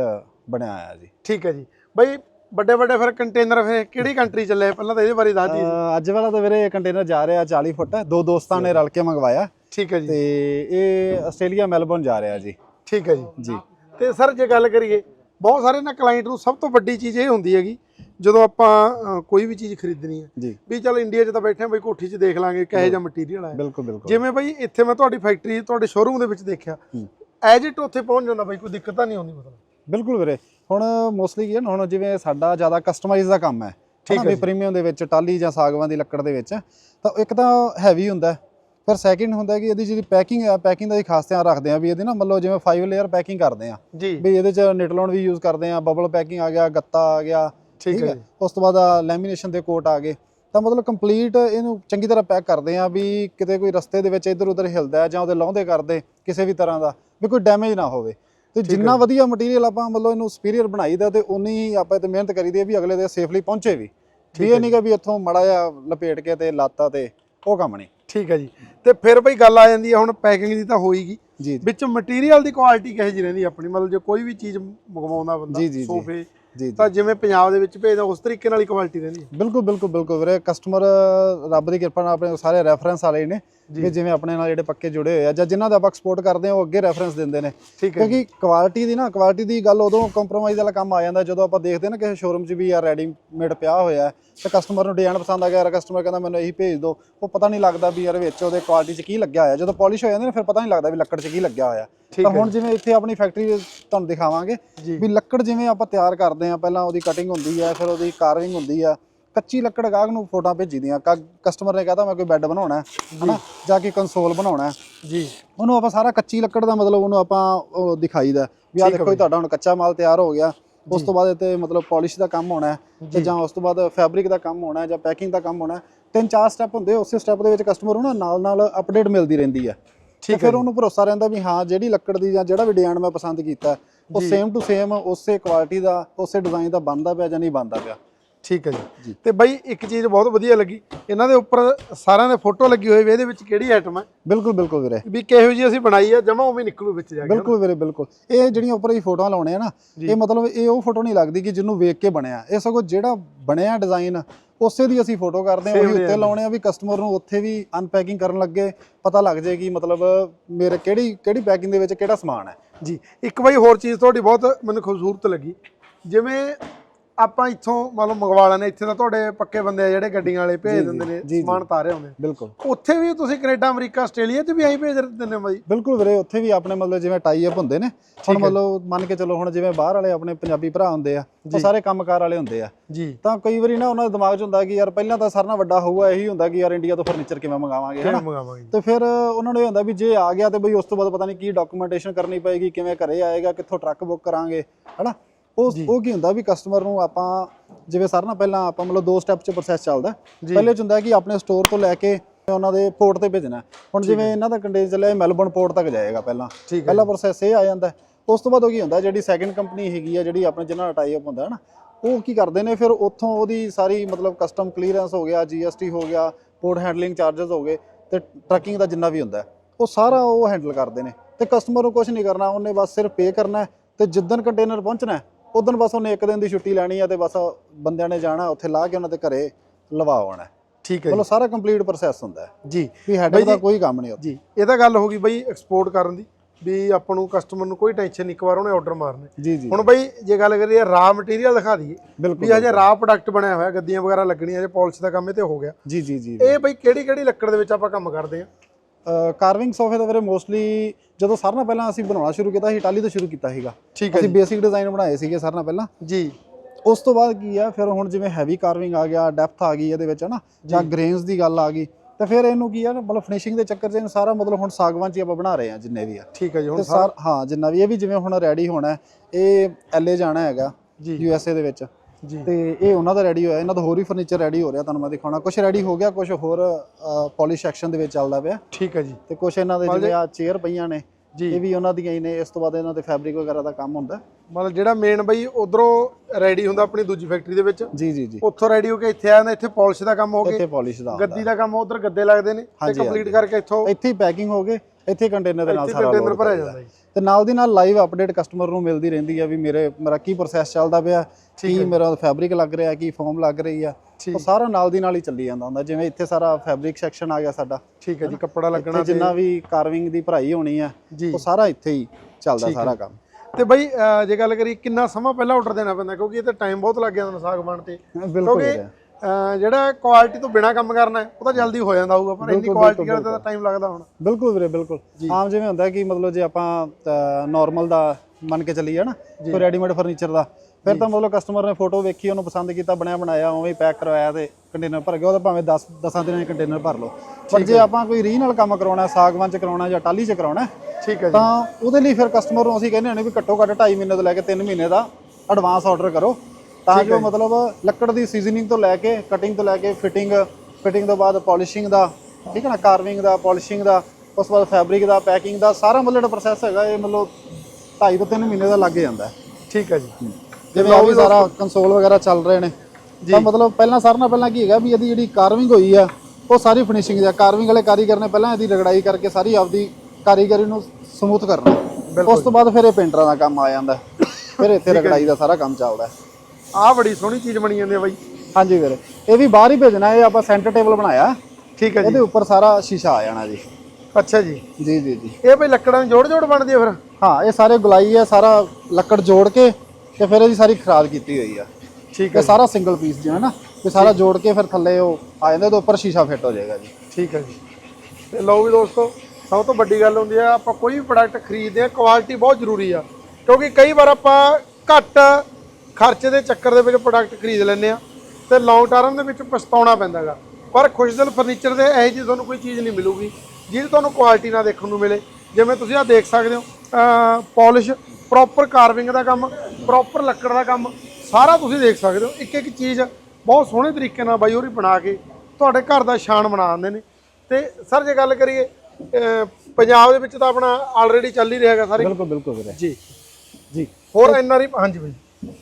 ਬਣਿਆ ਹੋਇਆ ਜੀ। ਠੀਕ ਹੈ ਜੀ। ਬਈ ਵੱਡੇ ਵੱਡੇ ਫਿਰ ਕੰਟੇਨਰ ਫਿਰ ਕਿਹੜੀ ਕੰਟਰੀ ਚੱਲੇ? ਪਹਿਲਾਂ ਤਾਂ ਇਹਦੇ ਬਾਰੇ ਦੱਸ ਦਈਏ ਅੱਜ ਵਾਲਾ ਤਾਂ ਵੀਰੇ ਕੰਟੇਨਰ ਜਾ ਰਿਹਾ 40 ਫੁੱਟ। ਦੋ ਦੋਸਤਾਂ ਨੇ ਰਲ ਕੇ ਮੰਗਵਾਇਆ। ਠੀਕ ਹੈ ਜੀ। ਤੇ ਇਹ ਆਸਟ੍ਰੇਲੀਆ ਮੈਲਬੌਰਨ ਜਾ ਰਿਹਾ ਜੀ। ਠੀਕ ਹੈ ਜੀ। ਜੀ। ਤੇ ਸਰ ਜੇ ਗੱਲ ਕਰੀਏ ਬਹੁਤ ਸਾਰੇ ਨਾ ਕਲਾਇੰਟ ਨੂੰ ਸਭ ਤੋਂ ਵੱਡੀ ਚੀਜ਼ ਇਹ ਹੁੰਦੀ ਹੈਗੀ ਜਦੋਂ ਆਪਾਂ ਕੋਈ ਵੀ ਚੀਜ਼ ਖਰੀਦਣੀ ਹੈ ਵੀ ਚਲ ਇੰਡੀਆ 'ਚ ਤਾਂ ਬੈਠੇ ਆ ਬਈ ਕੋਠੀ 'ਚ ਦੇਖ ਲਾਂਗੇ ਕਿਹੋ ਜਿਹਾ ਮਟੀਰੀਅਲ ਆਇਆ। ਬਿਲਕੁਲ ਬਿਲਕੁਲ। ਜਿਵੇਂ ਬਈ ਇੱਥੇ ਮੈਂ ਤੁਹਾਡੀ ਫੈਕਟਰੀ ਤੁਹਾਡੇ ਸ਼ੋਰੂਮ ਦੇ ਵਿੱਚ ਦੇਖਿਆ। ਹੂੰ। ਐਜ ਇਟ ਉੱਥੇ ਪਹੁੰਚ ਜਾਂਦਾ ਬਈ ਕੋਈ ਦਿੱਕਤ ਤਾਂ ਨਹੀਂ ਆਉਂਦੀ ਮਤਲਬ। ਬਿਲਕੁਲ ਵੀਰੇ। ਹੁਣ ਮੋਸਟਲੀ ਕੀ ਹੈ ਨਾ ਹੁਣ ਜਿਵੇਂ ਸਾਡਾ ਜ਼ਿਆਦਾ ਕਸਟਮਾਈਜ਼ ਦਾ ਕੰਮ ਹੈ ਠੀਕ ਹੈ ਵੀ। ਪ੍ਰੀਮੀਅਮ ਦੇ ਵਿੱਚ ਟਾਲੀ ਜਾਂ ਸਾਗਵਾਨ ਦੀ ਲੱਕੜ ਦੇ ਵਿੱਚ ਤਾਂ ਇੱਕ ਤਾਂ ਹੈਵੀ ਹੁੰਦਾ ਹੈ, ਫਿਰ ਸੈਕਿੰਡ ਹੁੰਦਾ ਕਿ ਇਹਦੀ ਜਿਹੜੀ ਪੈਕਿੰਗ ਹੈ ਪੈਕਿੰਗ ਦਾ ਹੀ ਖਾਸ ਧਿਆਨ ਰੱਖਦੇ ਆ ਵੀ ਇਹਦੀ ਨਾ ਮਤਲਬ ਜਿਵੇਂ 5 ਲੇਅਰ ਪੈਕਿੰਗ ਕਰਦੇ ਆ। ਜੀ। ਵੀ ਇਹਦੇ ਚ ਨਿਟਲੋਨ ਵੀ ਯੂਜ਼ ਕਰਦੇ ਆ ਬਬਲ ਪੈਕਿੰਗ ਆ ਗਿਆ ਗੱਤਾ ਆ ਗਿਆ ਠੀਕ ਹੈ ਜੀ। ਉਸ ਤੋਂ ਬਾਅਦ ਲੈਮੀਨੇਸ਼ਨ ਦੇ ਕੋਟ ਆ ਗਏ। ਤਾਂ ਮਤਲਬ ਕੰਪਲੀਟ ਇਹਨੂੰ ਚੰਗੀ ਤਰ੍ਹਾਂ ਪੈਕ ਕਰਦੇ ਆ ਵੀ ਕਿਤੇ ਕੋਈ ਰਸਤੇ ਦੇ ਵਿੱਚ ਇੱਧਰ ਉੱਧਰ ਹਿਲਦਾ ਹੈ ਜਾਂ ਉਹਦੇ ਲਾਉਂਦੇ ਕਰਦੇ ਕਿਸੇ ਵੀ ਤਰ੍ਹਾਂ ਦਾ ਵੀ ਕੋਈ ਡੈਮੇਜ ਨਾ ਹੋਵੇ। ਤੇ ਜਿੰਨਾ ਵਧੀਆ ਮਟੀਰੀਅਲ ਆਪਾਂ ਮਤਲਬ ਇਹਨੂੰ ਸੁਪੀਰੀਅਰ ਬਣਾਈਦਾ ਤੇ ਉਨੀ ਹੀ ਆਪਾਂ ਇਹ ਤੇ ਮਿਹਨਤ ਕਰੀਦੀ ਹੈ ਵੀ ਅਗਲੇ ਦੇ ਸੇਫਲੀ ਪਹੁੰਚੇ ਵੀ। ਵੀ ਇਹ ਨਹੀਂਗਾ ਵੀ ਇੱਥੋਂ ਮੜਾ ਜਿਹਾ ਲਪੇਟ ਕੇ ਤੇ ਲਾਤਾ ਤੇ ਉਹ ਕੰਮ ਨਹੀਂ ਠੀਕ ਹੈ ਜੀ। ਤੇ ਫਿਰ ਬਈ ਗੱਲ ਆ ਜਾਂਦੀ ਹੈ ਹੁਣ ਪੈਕਿੰਗ ਦੀ ਤਾਂ ਹੋਈਗੀ ਜੀ ਵਿੱਚ ਮਟੀਰੀਅਲ ਦੀ ਕੁਆਲਿਟੀ ਕਿਹੋ ਜਿਹੀ ਰਹਿੰਦੀ ਆਪਣੀ? ਮਤਲਬ ਜੇ ਕੋਈ ਵੀ ਚੀਜ਼ ਮੰਗਵਾਉਂਦਾ ਬੰਦਾ। ਸੋਫੇ ਤਾਂ ਜਿਵੇਂ ਪੰਜਾਬ ਦੇ ਵਿੱਚ ਭੇਜਦਾ ਉਸ ਤਰੀਕੇ ਨਾਲ ਹੀ ਕੁਆਲਿਟੀ ਰਹਿੰਦੀ ਹੈ। ਬਿਲਕੁਲ ਬਿਲਕੁਲ ਬਿਲਕੁਲ ਵੀਰੇ। ਕਸਟਮਰ ਰੱਬ ਦੀ ਕਿਰਪਾ ਨਾਲ ਆਪਣੇ ਸਾਰੇ ਰੈਫਰੈਂਸ ਵਾਲੇ ਨੇ। ਵੀ ਜਿਵੇਂ ਆਪਣੇ ਨਾਲ ਜਿਹੜੇ ਪੱਕੇ ਜੁੜੇ ਹੋਏ ਆ ਜਾਂ ਜਿਨ੍ਹਾਂ ਦਾ ਆਪਾਂ ਐਕਸਪੋਰਟ ਕਰਦੇ ਆ ਉਹ ਅੱਗੇ ਰੈਫਰੈਂਸ ਦਿੰਦੇ ਨੇ। ਕਿਉਂਕਿ ਕੁਆਲਿਟੀ ਦੀ ਨਾ ਕੁਆਲਿਟੀ ਦੀ ਗੱਲ ਉਦੋਂ ਕੰਪਰੋਮਾਈਜ਼ ਵਾਲਾ ਕੰਮ ਆ ਜਾਂਦਾ ਜਦੋਂ ਆਪਾਂ ਦੇਖਦੇ ਨਾ ਕਿਸੇ ਸ਼ੋਰੂਮ 'ਚ ਵੀ ਯਾਰ ਰੈਡੀਮੇਡ ਪਿਆ ਹੋਇਆ ਤੇ ਕਸਟਮਰ ਨੂੰ ਡਿਜ਼ਾਈਨ ਪਸੰਦ ਆ ਗਿਆ ਕਸਟਮਰ ਕਹਿੰਦਾ ਮੈਨੂੰ ਇਹੀ ਭੇਜ ਦਿਓ ਉਹ ਪਤਾ ਨਹੀਂ ਲੱਗਦਾ ਵੀ ਯਾਰ ਵਿੱਚ ਉਹਦੇ ਕੁਆਲਿਟੀ 'ਚ ਕੀ ਲੱਗਿਆ ਹੋਇਆ। ਜਦੋਂ ਪਾਲਿਸ਼ ਹੋ ਜਾਂਦੇ ਨੇ ਫਿਰ ਪਤਾ ਨਹੀਂ ਲੱਗਦਾ ਵੀ ਲੱਕੜ 'ਚ ਕੀ ਲੱਗਿਆ ਹੋਇਆ। ਤਾਂ ਹੁਣ ਜਿਵੇਂ ਇੱਥੇ ਆਪਣੀ ਫੈਕਟਰੀ ਤੁਹਾਨੂੰ ਦਿਖਾਵਾਂਗੇ ਵੀ ਲੱਕੜ ਜਿਵੇਂ ਆਪਾਂ ਤਿਆਰ ਕਰਦੇ ਆ ਪਹਿਲਾਂ ਉਹਦੀ ਕਟਿੰਗ ਹੁੰਦੀ ਹੈ ਫਿਰ ਉਹਦੀ ਕਾਰਵਿੰਗ ਹੁੰਦੀ ਆ। ਕੱਚੀ ਲੱਕੜ ਗਾਹਕ ਨੂੰ ਫੋਟੋਆਂ ਭੇਜੀਦੀਆਂ ਕਸਟਮਰ ਨੇ ਕਹਤਾ ਮੈਂ ਕੋਈ ਬੈੱਡ ਬਣਾਉਣਾ ਹੈ ਹਨਾ? ਜਾਂ ਕਿ ਕੰਸੋਲ ਬਣਾਉਣਾ ਹੈ। ਜੀ। ਉਹਨੂੰ ਆਪਾਂ ਸਾਰਾ ਕੱਚੀ ਲੱਕੜ ਦਾ ਮਤਲਬ ਉਹਨੂੰ ਆਪਾਂ ਦਿਖਾਈਦਾ ਵੀ ਆ ਠੀਕ ਹੈ ਦੇਖੋ ਜੀ ਤੁਹਾਡਾ ਹੁਣ ਕੱਚਾ ਮਾਲ ਤਿਆਰ ਹੋ ਗਿਆ। ਉਸ ਤੋਂ ਬਾਅਦ ਇਹ ਤੇ ਮਤਲਬ ਪਾਲਿਸ਼ ਦਾ ਕੰਮ ਹੋਣਾ ਹੈ ਤੇ ਜਾਂ। ਉਸ ਤੋਂ ਬਾਅਦ ਫੈਬਰਿਕ ਦਾ ਕੰਮ ਹੋਣਾ ਹੈ ਜਾਂ ਪੈਕਿੰਗ ਦਾ ਕੰਮ ਹੋਣਾ ਹੈ। ਤਿੰਨ ਚਾਰ ਸਟੈਪ ਹੁੰਦੇ ਆ, ਉਸੇ ਸਟੈਪ ਦੇ ਵਿੱਚ ਕਸਟਮਰ ਨੂੰ ਨਾ ਨਾਲ ਨਾਲ ਅਪਡੇਟ ਮਿਲਦੀ ਰਹਿੰਦੀ ਹੈ। ਤੇ ਫਿਰ ਉਹਨੂੰ ਭਰੋਸਾ ਰਹਿੰਦਾ ਵੀ ਹਾਂ ਜਿਹੜੀ ਲੱਕੜ ਦੀ ਜਾਂ ਜਿਹੜਾ ਵੀ ਡਿਜ਼ਾਈਨ ਮੈਂ ਪਸੰਦ ਕੀਤਾ ਉਹ ਸੇਮ ਟੂ ਸੇਮ ਉਸੇ ਕੁਆਲਿਟੀ ਦਾ ਉਸੇ ਡਿਜ਼ਾਈਨ ਦਾ ਬਣਦਾ ਪਿਆ ਜਾਂ ਨਹੀਂ ਬਣਦਾ ਪਿਆ। ਠੀਕ ਹੈ ਜੀ। ਤੇ ਬਾਈ ਇੱਕ ਚੀਜ਼ ਬਹੁਤ ਵਧੀਆ ਲੱਗੀ ਇਹਨਾਂ ਦੇ ਉੱਪਰ ਸਾਰਿਆਂ ਦੇ ਫੋਟੋ ਲੱਗੀ ਹੋਈ ਵੀ ਇਹਦੇ ਵਿੱਚ ਕਿਹੜੀ ਆਈਟਮ ਹੈ? ਬਿਲਕੁਲ ਬਿਲਕੁਲ ਵੀਰੇ। ਵੀ ਕਿਹੋ ਜੀ ਅਸੀਂ ਬਣਾਈ ਆ ਜਮਾ ਉਵੇਂ ਨਿਕਲੂ ਵਿੱਚ ਜਾ ਕੇ ਬਿਲਕੁਲ ਵੀਰੇ ਬਿਲਕੁਲ। ਇਹ ਜਿਹੜੀਆਂ ਉੱਪਰ ਹੀ ਫੋਟੋਆਂ ਲਾਉਣੇ ਆ ਨਾ ਇਹ ਮਤਲਬ ਇਹ ਉਹ ਫੋਟੋ ਨਹੀਂ ਲੱਗਦੀ ਕਿ ਜਿਹਨੂੰ ਵੇਖ ਕੇ ਬਣਿਆ। ਇਹ ਸਗੋਂ ਜਿਹੜਾ ਬਣਿਆ ਡਿਜ਼ਾਈਨ ਉਸੇ ਦੀ ਅਸੀਂ ਫੋਟੋ ਕਰਦੇ ਹਾਂ ਉਹੀ ਉੱਤੇ ਲਾਉਣੇ ਆ ਵੀ ਕਸਟਮਰ ਨੂੰ ਉੱਥੇ ਵੀ ਅਨਪੈਕਿੰਗ ਕਰਨ ਲੱਗੇ ਪਤਾ ਲੱਗ ਜਾਏ ਕਿ ਮਤਲਬ ਮੇਰੇ ਕਿਹੜੀ ਕਿਹੜੀ ਪੈਕਿੰਗ ਦੇ ਵਿੱਚ ਕਿਹੜਾ ਸਮਾਨ ਹੈ। ਜੀ ਇੱਕ ਬਾਈ ਹੋਰ ਚੀਜ਼ ਤੁਹਾਡੀ ਬਹੁਤ ਮੈਨੂੰ ਖੂਬਸੂਰਤ ਲੱਗੀ। ਜਿਵੇਂ ਆਪਾਂ ਇੱਥੋਂ ਮੰਨ ਲਓ ਮੰਗਵਾ ਲੈਣੇ ਇੱਥੇ ਤਾਂ ਤੁਹਾਡੇ ਪੱਕੇ ਬੰਦੇ ਆ ਜਿਹੜੇ ਗੱਡੀਆਂ ਵਾਲੇ ਭੇਜ ਦਿੰਦੇ ਨੇ ਸਮਾਨ ਤਾਰੇ ਹੁੰਦੇ ਬਿਲਕੁਲ। ਉੱਥੇ ਵੀ ਤੁਸੀਂ ਕੈਨੇਡਾ ਅਮਰੀਕਾ ਆਸਟ੍ਰੇਲੀਆ 'ਚ ਵੀ ਐਂ ਭੇਜ ਦਿੰਦੇ ਨੇ ਬਾਈ? ਬਿਲਕੁਲ ਵੀਰੇ ਉੱਥੇ ਵੀ ਆਪਣੇ ਮਤਲਬ ਜਿਵੇਂ ਟਾਈ ਅਪ ਹੁੰਦੇ ਨੇ ਹੁਣ ਮਤਲਬ ਮੰਨ ਕੇ ਚੱਲੋ ਹੁਣ ਜਿਵੇਂ ਬਾਹਰ ਵਾਲੇ ਆਪਣੇ ਪੰਜਾਬੀ ਭਰਾ ਹੁੰਦੇ ਆ ਉਹ ਸਾਰੇ ਕੰਮਕਾਰ ਵਾਲੇ ਹੁੰਦੇ ਆ। ਜੀ। ਤਾਂ ਕਈ ਵਾਰੀ ਨਾ ਉਹਨਾਂ ਦੇ ਦਿਮਾਗ 'ਚ ਹੁੰਦਾ ਕਿ ਯਾਰ ਪਹਿਲਾਂ ਤਾਂ ਸਾਰਿਆਂ ਨਾਲ ਵੱਡਾ ਹੋਊਗਾ ਇਹੀ ਹੁੰਦਾ ਕਿ ਯਾਰ ਇੰਡੀਆ ਤੋਂ ਫਰਨੀਚਰ ਕਿਵੇਂ ਮੰਗਾਵਾਂਗੇ ਹਨਾ? ਮੰਗਾਵਾਂਗੇ? ਤੇ ਫਿਰ ਉਹਨਾਂ ਨੂੰ ਇਹ ਹੁੰਦਾ ਵੀ ਜੇ ਆ ਗਿਆ ਤੇ ਬਈ ਉਸ ਤੋਂ ਬਾਅਦ ਪਤਾ ਨਹੀਂ ਕੀ ਡਾਕੂਮੈਂਟੇਸ਼ਨ ਕਰਨੀ ਪਏਗੀ ਕਿਵੇਂ ਘਰੇ ਆਏਗਾ ਕਿੱਥੋਂ ਟਰੱਕ ਬੁੱਕ ਕਰਾਂਗੇ ਹਨਾ? ਉਹ ਉਹ ਕੀ ਹੁੰਦਾ ਵੀ ਕਸਟਮਰ ਨੂੰ ਆਪਾਂ ਜਿਵੇਂ ਸਰ ਨਾ ਪਹਿਲਾਂ ਆਪਾਂ ਮਤਲਬ ਦੋ ਸਟੈਪ 'ਚ ਪ੍ਰੋਸੈਸ ਚੱਲਦਾ ਪਹਿਲੇ 'ਚ ਹੁੰਦਾ ਕਿ ਆਪਣੇ ਸਟੋਰ ਤੋਂ ਲੈ ਕੇ ਉਹਨਾਂ ਦੇ ਪੋਰਟ ਤੇ ਭੇਜਣਾ। ਹੁਣ ਜਿਵੇਂ ਇਹਨਾਂ ਦਾ ਕੰਟੇਨਰ ਚੱਲਿਆ ਮੈਲਬੌਰਨ ਪੋਰਟ ਤੱਕ ਜਾਏਗਾ ਪਹਿਲਾਂ। ਪਹਿਲਾ ਪ੍ਰੋਸੈਸ ਇਹ ਆ ਜਾਂਦਾ। ਉਸ ਤੋਂ ਬਾਅਦ ਉਹ ਕੀ ਹੁੰਦਾ ਜਿਹੜੀ ਸੈਕੰਡ ਕੰਪਨੀ ਹੈਗੀ ਆ ਜਿਹੜੀ ਆਪਣੇ ਜਿਹਨਾਂ ਨਾਲ ਟਾਈ ਅਪ ਹੁੰਦਾ ਹੈ ਨਾ ਉਹ ਕੀ ਕਰਦੇ ਨੇ ਫਿਰ ਉੱਥੋਂ ਉਹਦੀ ਸਾਰੀ ਮਤਲਬ ਕਸਟਮ ਕਲੀਅਰੈਂਸ ਹੋ ਗਿਆ ਜੀਐਸਟੀ ਹੋ ਗਿਆ ਪੋਰਟ ਹੈਂਡਲਿੰਗ ਚਾਰजेस ਹੋ ਗਏ ਤੇ ਟਰੱਕਿੰਗ ਦਾ ਜਿੰਨਾ ਵੀ ਹੁੰਦਾ ਉਹ ਸਾਰਾ ਉਹ ਹੈਂਡਲ ਕਰਦੇ ਨੇ। ਤੇ ਕਸਟਮਰ ਨੂੰ ਕੁਝ ਨਹੀਂ ਕਰਨਾ ਉਹਨੇ ਬਸ ਸਿਰਫ ਪੇ ਕਰਨਾ ਤੇ ਜਿੱਦਣ ਕੰਟੇਨਰ ਪਹੁੰਚਣਾ ਉਦੋਂ ਬਸ ਉਹਨੇ ਇੱਕ ਦਿਨ ਦੀ ਛੁੱਟੀ ਲੈਣੀ ਆ ਤੇ ਬਸ ਬੰਦਿਆਂ ਨੇ ਜਾਣਾ ਉੱਥੇ ਲਾ ਕੇ ਉਹਨਾਂ ਦੇ ਘਰੇ ਲਵਾ ਆਉਣਾ। ਠੀਕ ਹੈ ਮਤਲਬ ਸਾਰਾ ਕੰਪਲੀਟ ਪ੍ਰੋਸੈਸ ਹੁੰਦਾ ਹੈ। ਜੀ। ਵੀ ਹੈਡਰ ਦਾ ਕੋਈ ਕੰਮ ਨਹੀਂ ਹੁੰਦਾ ਜੀ ਇਹ ਤਾਂ ਗੱਲ ਹੋ ਗਈ ਬਈ ਐਕਸਪੋਰਟ ਕਰਨ ਦੀ ਵੀ ਆਪਾਂ ਨੂੰ ਕਸਟਮਰ ਨੂੰ ਕੋਈ ਟੈਨਸ਼ਨ ਨਹੀਂ ਇੱਕ ਵਾਰ ਉਹਨੇ ਆਰਡਰ ਮਾਰਨੇ। ਜੀ ਜੀ। ਹੁਣ ਬਈ ਜੇ ਗੱਲ ਕਰੀਏ ਰਾ ਮਟੀਰੀਅਲ ਦਿਖਾ ਦਈਏ ਬਿਲਕੁਲ ਵੀ ਹਜੇ ਰਾ ਪ੍ਰੋਡਕਟ ਬਣਿਆ ਹੋਇਆ ਗੱਦੀਆਂ ਵਗੈਰਾ ਲੱਗਣੀਆਂ ਹਜੇ ਪਾਲਿਸ਼ ਦਾ ਕੰਮ ਇਹ ਤੇ ਹੋ ਗਿਆ। ਜੀ ਜੀ ਜੀ ਇਹ ਬਈ ਕਿਹੜੀ ਕਿਹੜੀ ਲੱਕੜ ਦੇ ਵਿੱਚ ਆਪਾਂ ਕੰਮ ਕਰਦੇ ਆ? ਕਾਰਵਿੰਗ ਸੋਫੇ ਦਾ ਵੀਰੇ ਮੋਸਟਲੀ ਜਦੋਂ ਸਾਰਿਆਂ ਨਾਲ ਪਹਿਲਾਂ ਅਸੀਂ ਬਣਾਉਣਾ ਸ਼ੁਰੂ ਕੀਤਾ ਸੀ ਇਟਾਲੀ ਤੋਂ ਸ਼ੁਰੂ ਕੀਤਾ ਸੀਗਾ। ਠੀਕ ਹੈ ਅਸੀਂ ਬੇਸਿਕ ਡਿਜ਼ਾਈਨ ਬਣਾਏ ਸੀਗੇ ਸਾਰਿਆਂ ਨਾਲ ਪਹਿਲਾਂ। ਜੀ। ਉਸ ਤੋਂ ਬਾਅਦ ਕੀ ਆ ਫਿਰ ਹੁਣ ਜਿਵੇਂ ਹੈਵੀ ਕਾਰਵਿੰਗ ਆ ਗਿਆ ਡੈਪਥ ਆ ਗਈ ਇਹਦੇ ਵਿੱਚ ਹਨਾ ਜਾਂ ਗ੍ਰੇਨਸ ਦੀ ਗੱਲ ਆ ਗਈ ਤੇ ਫਿਰ ਇਹਨੂੰ ਕੀ ਆ ਮਤਲਬ ਫਿਨਿਸ਼ਿੰਗ ਦੇ ਚੱਕਰ 'ਚ ਇਹਨੂੰ ਸਾਰਾ ਮਤਲਬ ਹੁਣ ਸਾਗਵਾਨ 'ਚ ਹੀ ਆਪਾਂ ਬਣਾ ਰਹੇ ਆ ਜਿੰਨੇ ਵੀ ਆ। ਠੀਕ ਹੈ ਜੀ ਹੁਣ ਸਾਰ ਹਾਂ ਜਿੰਨਾ ਵੀ ਇਹ ਵੀ ਜਿਵੇਂ ਹੁਣ ਰੈਡੀ ਹੋਣਾ ਇਹ ਐਲਏ ਜਾਣਾ ਹੈਗਾ ਜੀ। ਯੂ ਐਸ ਏ ਦੇ ਵਿੱਚ। ਤੇ ਇਹ ਉਹਨਾਂ ਦਾ ਰੈਡੀ ਹੋਇਆ ਇਹਨਾਂ ਦਾ ਹੋਰ ਵੀ ਫਰਨੀਚਰ ਰੈਡੀ ਹੋ ਰਿਹਾ ਤੁਹਾਨੂੰ ਮੈਂ ਦਿਖਾਉਣਾ। ਕੁਝ ਰੈਡੀ ਹੋ ਗਿਆ ਕੁਝ ਹੋਰ ਪਾਲਿਸ਼ ਐਕਸ਼ਨ ਦੇ ਵਿੱਚ ਚੱਲਦਾ ਪਿਆ। ਠੀਕ ਹੈ ਜੀ। ਤੇ ਕੁਝ ਇਹਨਾਂ ਦੇ ਜਿਵੇਂ ਆ ਚੇਅਰ ਪਈਆਂ ਨੇ ਜੀ। ਇਹ ਵੀ ਉਹਨਾਂ ਦੀਆਂ ਹੀ ਨੇ ਇਸ ਤੋਂ ਬਾਅਦ ਇਹਨਾਂ ਦੇ ਫੈਬਰਿਕ ਵਗੈਰਾ ਦਾ ਕੰਮ ਹੁੰਦਾ। ਮਤਲਬ ਜਿਹੜਾ ਮੇਨ ਬਈ ਉਧਰੋਂ ਰੈਡੀ ਹੁੰਦਾ ਆਪਣੀ ਦੂਜੀ ਫੈਕਟਰੀ ਦੇ ਵਿੱਚ? ਜੀ ਜੀ ਜੀ। ਉੱਥੋਂ ਰੈਡੀ ਹੋ ਕੇ ਇੱਥੇ ਆ ਜਾਂਦਾ ਇੱਥੇ ਪਾਲਿਸ਼ ਦਾ ਕੰਮ ਹੋ ਗਿਆ ਇੱਥੇ ਪਾਲਿਸ਼ ਦਾ ਹੁੰਦਾ। ਗੱਦੀ ਦਾ ਕੰਮ ਉਧਰ ਗੱਦੇ ਲੱਗਦੇ ਨੇ? ਤੇ ਕੰਪਲੀਟ ਕਰਕੇ ਇੱਥੋਂ ਇੱਥੇ ਹੀ ਪੈਕਿੰਗ ਹੋ ਗਏ ਇੱਥੇ ਕੰਟੇਨਰ ਦੇ ਨਾਲ ਸਾਰਾ ਭਰਿਆ ਕਰੀਦਾ। ਜਾਂਦਾ ਜੀ। ਤੇ ਨਾਲ ਦੀ ਨਾਲ ਲਾਈਵ ਅਪਡੇਟ ਕਸਟਮਰ ਨੂੰ ਮਿਲਦੀ ਰਹਿੰਦੀ ਹੈ ਵੀ ਮੇਰੇ ਮੇਰਾ ਕੀ ਪ੍ਰੋਸੈਸ ਚੱਲਦਾ ਪਿਆ ਕੀ ਮੇਰਾ ਫੈਬਰਿਕ ਲੱਗ ਰਿਹਾ ਕੀ ਫੋਮ ਲੱਗ ਰਹੀ ਆ। ਉਹ ਸਾਰਾ ਨਾਲ ਦੀ ਨਾਲ ਹੀ ਚੱਲੀ ਜਾਂਦਾ ਹੁੰਦਾ ਜਿਵੇਂ ਇੱਥੇ ਸਾਰਾ ਫੈਬਰਿਕ ਸੈਕਸ਼ਨ ਆ ਗਿਆ ਸਾਡਾ। ਠੀਕ ਹੈ ਜੀ ਕੱਪੜਾ ਲੱਗਣਾ ਜਿੰਨਾ ਵੀ ਕਾਰਵਿੰਗ ਦੀ ਭਰਾਈ ਹੋਣੀ ਆ ਉਹ ਸਾਰਾ ਇੱਥੇ ਹੀ ਚੱਲਦਾ ਸਾਰਾ ਕੰਮ। ਤੇ ਬਈ ਜੇ ਗੱਲ ਕਰੀ ਕਿੰਨਾ ਸਮਾਂ ਪਹਿਲਾਂ ਆਰਡਰ ਦੇਣਾ ਪੈਂਦਾ ਕਿਉਂਕਿ ਇਹ ਤੇ ਟਾਈਮ ਬਹੁਤ ਲੱਗ ਜਾਂਦਾ ਸਾਗ ਬਣ ਤੇ। ਬਿਲਕੁਲ ਕਿਉਂਕਿ ਜਿਹੜਾ ਕੁਆਲਿਟੀ ਤੋਂ ਬਿਨਾ ਕੰਮ ਕਰਨਾ ਉਹ ਤਾਂ ਜਲਦੀ ਹੋ ਜਾਂਦਾ ਹੋਊਗਾ ਪਰ ਇੰਨੀ ਕੁਆਲਿਟੀ ਕਰਨ ਦਾ ਟਾਈਮ ਲੱਗਦਾ ਹੁਣ। ਬਿਲਕੁਲ ਵੀਰੇ ਬਿਲਕੁਲ। ਆਮ ਜਿਵੇਂ ਹੁੰਦਾ ਕਿ ਮਤਲਬ ਜੇ ਆਪਾਂ ਨਾਰਮਲ ਦਾ ਮੰਨ ਕੇ ਚੱਲੀਏ ਨਾ ਕੋਈ ਰੈਡੀਮੇਡ ਫਰਨੀਚਰ ਦਾ ਫਿਰ ਤਾਂ ਮਤਲਬ ਕਸਟਮਰ ਨੇ ਫੋਟੋ ਵੇਖੀ ਉਹਨੂੰ ਪਸੰਦ ਕੀਤਾ ਬਣਿਆ ਬਣਾਇਆ ਉਵੇਂ ਪੈਕ ਕਰਵਾਇਆ ਤੇ ਕੰਟੇਨਰ ਭਰ ਗਿਆ ਉਹਦਾ ਭਾਵੇਂ 10 10 ਦਿਨਾਂ 'ਚ ਕੰਟੇਨਰ ਭਰ ਲਓ। ਪਰ ਜੇ ਆਪਾਂ ਕੋਈ ਰੀ ਨਾਲ ਕੰਮ ਕਰਾਉਣਾ ਸਾਗਵਾਨ 'ਚ ਕਰਾਉਣਾ ਜਾਂ ਟਾਲੀ 'ਚ ਕਰਾਉਣਾ ਠੀਕ ਹੈ ਜੀ। ਤਾਂ ਉਹਦੇ ਲਈ ਫਿਰ ਕਸਟਮਰ ਨੂੰ ਅਸੀਂ ਕਹਿੰਦੇ ਹਾਂ ਵੀ ਘੱਟੋ ਘੱਟ 2.5 ਮਹੀਨੇ ਤੋਂ ਲੈ ਕੇ 3 ਮਹੀਨੇ ਦਾ ਐਡਵਾਂਸ ਆਰਡਰ ਕਰੋ। ਤਾਂ ਜੋ ਮਤਲਬ ਲੱਕੜ ਦੀ ਸੀਜ਼ਨਿੰਗ ਤੋਂ ਲੈ ਕੇ ਕਟਿੰਗ ਤੋਂ ਲੈ ਕੇ ਫਿਟਿੰਗ ਫਿਟਿੰਗ ਤੋਂ ਬਾਅਦ ਪਾਲਿਸ਼ਿੰਗ ਦਾ ਠੀਕ ਹੈ ਨਾ ਕਾਰਵਿੰਗ ਦਾ ਪਾਲਿਸ਼ਿੰਗ ਦਾ ਉਸ ਤੋਂ ਬਾਅਦ ਫੈਬਰਿਕ ਦਾ ਪੈਕਿੰਗ ਦਾ ਸਾਰਾ ਮਤਲਬ ਪ੍ਰੋਸੈਸ ਹੈਗਾ ਇਹ ਮਤਲਬ 2.5 ਤੋਂ 3 ਮਹੀਨੇ ਦਾ ਲੱਗ ਜਾਂਦਾ ਹੈ। ਠੀਕ ਹੈ ਜੀ। ਜਿਵੇਂ ਆ ਵੀ ਸਾਰਾ ਕੰਸੋਲ ਵਗੈਰਾ ਚੱਲ ਰਹੇ ਨੇ ਤਾਂ ਮਤਲਬ ਪਹਿਲਾਂ ਸਾਰਿਆਂ ਨਾਲ ਪਹਿਲਾਂ ਕੀ ਹੈਗਾ ਵੀ ਇਹਦੀ ਜਿਹੜੀ ਕਾਰਵਿੰਗ ਹੋਈ ਆ ਉਹ ਸਾਰੀ ਫਿਨਿਸ਼ਿੰਗ ਜਾਂ ਕਾਰਵਿੰਗ ਵਾਲੇ ਕਾਰੀਗਰ ਨੇ ਪਹਿਲਾਂ ਇਹਦੀ ਰਗੜਾਈ ਕਰਕੇ ਸਾਰੀ ਆਪਦੀ ਕਾਰੀਗਰੀ ਨੂੰ ਸਮੂਥ ਕਰਨਾ। ਉਸ ਤੋਂ ਬਾਅਦ ਫਿਰ ਇਹ ਪੇਂਟਰਾਂ ਦਾ ਕੰਮ ਆ ਜਾਂਦਾ। ਫਿਰ ਇੱਥੇ ਰਗੜਾਈ ਦਾ ਸਾਰਾ ਕੰਮ ਚੱਲਦਾ। ਆਹ ਬੜੀ ਸੋਹਣੀ ਚੀਜ਼ ਬਣੀ ਜਾਂਦੀ ਹੈ ਬਾਈ। ਹਾਂਜੀ ਵੀਰੇ ਇਹ ਵੀ ਬਾਹਰ ਹੀ ਭੇਜਣਾ ਇਹ ਆਪਾਂ ਸੈਂਟਰ ਟੇਬਲ ਬਣਾਇਆ। ਠੀਕ ਹੈ ਜੀ। ਇਹਦੇ ਉੱਪਰ ਸਾਰਾ ਸ਼ੀਸ਼ਾ ਆ ਜਾਣਾ ਜੀ। ਅੱਛਾ ਜੀ। ਜੀ ਜੀ ਜੀ। ਇਹ ਬਈ ਲੱਕੜਾਂ ਜੋੜ ਜੋੜ ਬਣਦੀ ਹੈ ਫਿਰ? ਹਾਂ ਇਹ ਸਾਰੇ ਗੁਲਾਈ ਹੈ ਸਾਰਾ ਲੱਕੜ ਜੋੜ ਕੇ ਤੇ ਫਿਰ ਇਹਦੀ ਸਾਰੀ ਖਰਾਦ ਕੀਤੀ ਹੋਈ ਆ। ਠੀਕ ਇਹ ਸਾਰਾ ਸਿੰਗਲ ਪੀਸ ਜਿਵੇਂ ਨਾ ਤੇ ਸਾਰਾ ਜੋੜ ਕੇ ਫਿਰ ਥੱਲੇ ਉਹ ਆ ਜਾਂਦਾ ਉਹਦੇ ਉੱਪਰ ਸ਼ੀਸ਼ਾ ਫਿੱਟ ਹੋ ਜਾਏਗਾ ਜੀ। ਠੀਕ ਹੈ ਜੀ। ਤੇ ਲਓ ਵੀ ਦੋਸਤੋ ਸਭ ਤੋਂ ਵੱਡੀ ਗੱਲ ਹੁੰਦੀ ਹੈ ਆਪਾਂ ਕੋਈ ਵੀ ਪ੍ਰੋਡਕਟ ਖਰੀਦਦੇ ਆ ਕੁਆਲਿਟੀ ਬਹੁਤ ਜ਼ਰੂਰੀ ਆ। ਕਿਉਂਕਿ ਕਈ ਵਾਰ ਆਪਾਂ ਘੱਟ ਖਰਚੇ ਦੇ ਚੱਕਰ ਦੇ ਵਿੱਚ ਪ੍ਰੋਡਕਟ ਖਰੀਦ ਲੈਂਦੇ ਆ ਤੇ ਲੌਂਗ ਟਰਮ ਦੇ ਵਿੱਚ ਪਛਤਾਉਣਾ ਪੈਂਦਾਗਾ। ਪਰ ਖੁਸ਼ਦਿਲ ਫਰਨੀਚਰ ਦੇ ਇਹੋ ਜਿਹੀ ਤੁਹਾਨੂੰ ਕੋਈ ਚੀਜ਼ ਨਹੀਂ ਮਿਲੂਗੀ ਜਿਹਦੀ ਤੁਹਾਨੂੰ ਕੁਆਲਿਟੀ ਨਾ ਦੇਖਣ ਨੂੰ ਮਿਲੇ। ਜਿਵੇਂ ਤੁਸੀਂ ਆ ਦੇਖ ਸਕਦੇ ਹੋ ਪਾਲਿਸ਼ ਪ੍ਰੋਪਰ ਕਾਰਵਿੰਗ ਦਾ ਕੰਮ ਪ੍ਰੋਪਰ ਲੱਕੜ ਦਾ ਕੰਮ ਸਾਰਾ ਤੁਸੀਂ ਦੇਖ ਸਕਦੇ ਹੋ। ਇੱਕ ਇੱਕ ਚੀਜ਼ ਬਹੁਤ ਸੋਹਣੇ ਤਰੀਕੇ ਨਾਲ ਬਾਈ ਹੋਰੀ ਬਣਾ ਕੇ ਤੁਹਾਡੇ ਘਰ ਦਾ ਸ਼ਾਨ ਬਣਾ ਦਿੰਦੇ ਨੇ। ਤੇ ਸਰ ਜੇ ਗੱਲ ਕਰੀਏ ਪੰਜਾਬ ਦੇ ਵਿੱਚ ਤਾਂ ਆਪਣਾ ਆਲਰੇਡੀ ਚੱਲ ਹੀ ਰਿਹਾ ਹੈਗਾ ਸਾਰੇ। ਬਿਲਕੁਲ ਬਿਲਕੁਲ ਜੀ। ਜੀ। ਹੋਰ ਐਨਆਰਆਈ ਹਾਂਜੀ ਬਾਈ।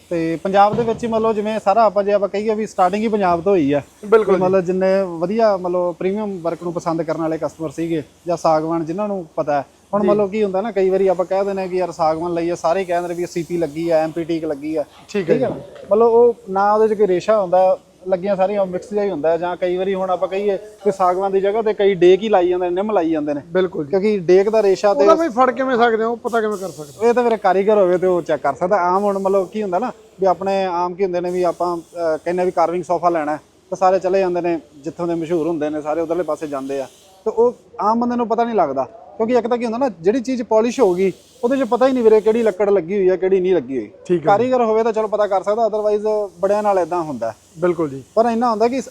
ਤੇ ਪੰਜਾਬ ਦੇ ਵਿੱਚ ਹੀ ਮਤਲਬ ਜਿਵੇਂ ਸਾਰਾ ਆਪਾਂ ਜੇ ਆਪਾਂ ਕਹੀਏ ਵੀ ਸਟਾਰਟਿੰਗ ਹੀ ਪੰਜਾਬ ਤੋਂ ਹੋਈ ਆ। ਬਿਲਕੁਲ ਮਤਲਬ ਜਿੰਨੇ ਵਧੀਆ ਮਤਲਬ ਪ੍ਰੀਮੀਅਮ ਵਰਕ ਨੂੰ ਪਸੰਦ ਕਰਨ ਵਾਲੇ ਕਸਟਮਰ ਸੀਗੇ ਜਾਂ ਸਾਗਵਾਨ ਜਿਨ੍ਹਾਂ ਨੂੰ ਪਤਾ ਹੈ। ਹੁਣ ਮਤਲਬ ਕੀ ਹੁੰਦਾ ਨਾ ਕਈ ਵਾਰੀ ਆਪਾਂ ਕਹਿ ਦਿੰਦੇ ਆ ਕਿ ਯਾਰ ਸਾਗਵਾਨ ਲਈ ਆ ਸਾਰੇ ਕਹਿੰਦੇ ਨੇ ਵੀ ਸੀਪੀ ਲੱਗੀ ਆ ਐਮਪੀਟੀਕ ਲੱਗੀ ਆ। ਠੀਕ ਹੈ ਠੀਕ ਹੈ ਨਾ? ਮਤਲਬ ਉਹ ਨਾ ਉਹਦੇ ਚ ਕੋਈ ਰੇਸ਼ਾ ਹੁੰਦਾ ਲੱਗੀਆਂ ਸਾਰੀਆਂ ਮਿਕਸ ਜਿਹਾ ਹੀ ਹੁੰਦਾ ਜਾਂ ਕਈ ਵਾਰੀ ਹੁਣ ਆਪਾਂ ਕਹੀਏ ਕਿ ਸਾਗਵਾਨ ਦੀ ਜਗ੍ਹਾ ਤੇ ਕਈ ਡੇਕ ਹੀ ਲਾਈ ਜਾਂਦੇ ਨੇ ਨਿੰਮ ਲਾਈ ਜਾਂਦੇ ਨੇ। ਬਿਲਕੁਲ ਕਿਉਂਕਿ ਡੇਕ ਦਾ ਰੇਸ਼ਾ ਤੇ ਉਹਦਾ ਬਈ ਫੜ ਕਿਵੇਂ ਸਕਦੇ ਹੋ ਪਤਾ ਕਿਵੇਂ ਕਰ ਸਕਦੇ ਇਹ ਤਾਂ ਮੇਰੇ ਕਾਰੀਗਰ ਹੋਵੇ ਤੇ ਉਹ ਚੈੱਕ ਕਰ ਸਕਦਾ। ਆਮ ਹੁਣ ਮਤਲਬ ਕੀ ਹੁੰਦਾ ਨਾ ਵੀ ਆਪਣੇ ਆਮ ਕੀ ਹੁੰਦੇ ਨੇ ਵੀ ਆਪਾਂ ਕਹਿੰਦੇ ਵੀ ਕਾਰਵਿੰਗ ਸੋਫਾ ਲੈਣਾ ਤਾਂ ਸਾਰੇ ਚਲੇ ਜਾਂਦੇ ਨੇ ਜਿੱਥੋਂ ਦੇ ਮਸ਼ਹੂਰ ਹੁੰਦੇ ਨੇ ਸਾਰੇ ਉਧਰਲੇ ਪਾਸੇ ਜਾਂਦੇ ਆ। ਤੇ ਉਹ ਆਮ ਬੰਦੇ ਨੂੰ ਪਤਾ ਨਹੀਂ ਲੱਗਦਾ। ਕਿਉਂਕਿ ਇੱਕ ਤਾਂ ਕੀ ਹੁੰਦਾ ਨਾ ਜਿਹੜੀ ਚੀਜ਼ ਪਾਲਿਸ਼ ਹੋਊਗੀ ਉਹਦੇ 'ਚ ਪਤਾ ਹੀ ਨਹੀਂ ਵੀਰੇ ਕਿਹੜੀ ਲੱਕੜ ਲੱਗੀ ਹੋਈ ਹੈ ਕਿਹੜੀ ਨਹੀਂ ਲੱਗੀ ਹੋਈ। ਠੀਕ ਕਾਰੀਗਰ ਹੋਵੇ ਤਾਂ ਚਲੋ ਪਤਾ ਕਰ ਸਕਦਾ ਅਦਰਵਾਈਜ਼ ਬੜਿਆਂ ਨਾਲ ਇਦਾਂ ਹੁੰਦਾ। ਹੈ। ਬਿਲਕੁਲ ਜੀ। ਪਰ ਇੰਨਾ ਹੁੰਦਾ ਕਿ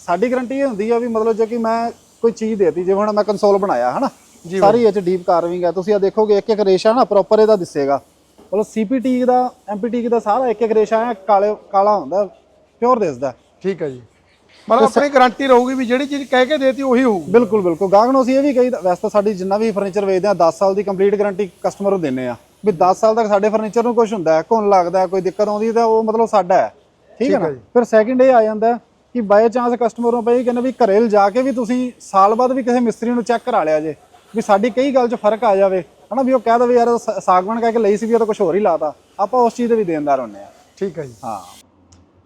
ਸਾਡੀ ਗਾਰੰਟੀ ਇਹ ਹੁੰਦੀ ਆ ਵੀ ਮਤਲਬ ਜੇ ਕਿ ਮੈਂ ਕੋਈ ਚੀਜ਼ ਦੇਤੀ ਜਿਵੇਂ ਹੁਣ ਮੈਂ ਕੰਸੋਲ ਬਣਾਇਆ ਹਨਾ? ਸਾਰੀ ਇਹ ਚ ਡੀਪ ਕਾਰਵਿੰਗ ਹੈ ਤੁਸੀਂ ਆ ਦੇਖੋਗੇ ਇੱਕ ਇੱਕ ਰੇਸ਼ਾ ਨਾ ਪ੍ਰੋਪਰ ਇਹਦਾ ਦਿਸੇਗਾ। ਮਤਲਬ ਸੀਪੀਟੀ ਦਾ ਐਮਪੀਟੀ ਦਾ ਸਾਰਾ ਇੱਕ ਇੱਕ ਰੇਸ਼ਾ ਹੈ ਕਾਲੇ ਕਾਲਾ ਹੁੰਦਾ ਪਿਓਰ ਦਿਸਦਾ। ਠੀਕ ਹੈ ਜੀ। ਮਤਲਬ ਆਪਣੀ ਗਾਰੰਟੀ ਰਹੂਗੀ ਵੀ ਜਿਹੜੀ ਚੀਜ਼ ਕਹਿ ਕੇ ਦੇਤੀ ਉਹੀ ਹੋਊਗੀ। ਬਿਲਕੁਲ ਬਿਲਕੁਲ। ਗਾਹਕ ਨੂੰ ਅਸੀਂ ਇਹ ਵੀ ਕਹੀ ਵੈਸੇ ਤਾਂ ਸਾਡੀ ਜਿੰਨਾ ਵੀ ਫਰਨੀਚਰ ਵੇਚਦੇ ਆ 10 ਸਾਲ ਦੀ ਕੰਪਲੀਟ ਗਾਰੰਟੀ ਕਸਟਮਰ ਨੂੰ ਦਿੰਨੇ ਆ ਵੀ 10 ਸਾਲ ਤੱਕ ਸਾਡੇ ਫਰਨੀਚਰ ਨੂੰ ਕੁਝ ਹੁੰਦਾ ਹੈ ਘੁਣ ਲੱਗਦਾ ਕੋਈ ਦਿੱਕਤ ਆਉਂਦੀ ਤਾਂ ਉਹ ਮਤਲਬ ਸਾਡਾ ਹੈ। ਠੀਕ ਹੈ ਨਾ? ਫਿਰ ਸੈਕਿੰਡ ਇਹ ਆ ਜਾਂਦਾ ਕਿ ਬਾਈ ਚਾਂਸ ਕਸਟਮਰ ਨੂੰ ਪਈ ਕਹਿੰਦੇ ਵੀ ਘਰੇ ਲਿਜਾ ਕੇ ਵੀ ਤੁਸੀਂ ਸਾਲ ਬਾਅਦ ਵੀ ਕਿਸੇ ਮਿਸਤਰੀ ਨੂੰ ਚੈੱਕ ਕਰਾ ਲਿਆ ਜੇ ਵੀ ਸਾਡੀ ਕਈ ਗੱਲ 'ਚ ਫ਼ਰਕ ਆ ਜਾਵੇ। ਹਨਾ ਵੀ ਉਹ ਕਹਿ ਦਵੇ ਯਾਰ ਸਾਗਵਾਨ ਕਹਿ ਕੇ ਲਈ ਸੀ ਵੀ ਉਹ ਤਾਂ ਕੁਝ ਹੋਰ ਹੀ ਲਾਤਾ ਆਪਾਂ ਉਸ ਚੀਜ਼ ਦੇ ਵੀ ਦੇਣਦਾਰ ਹੁੰਨੇ ਆ ਠੀਕ ਹੈ ਜੀ। ਹਾਂ।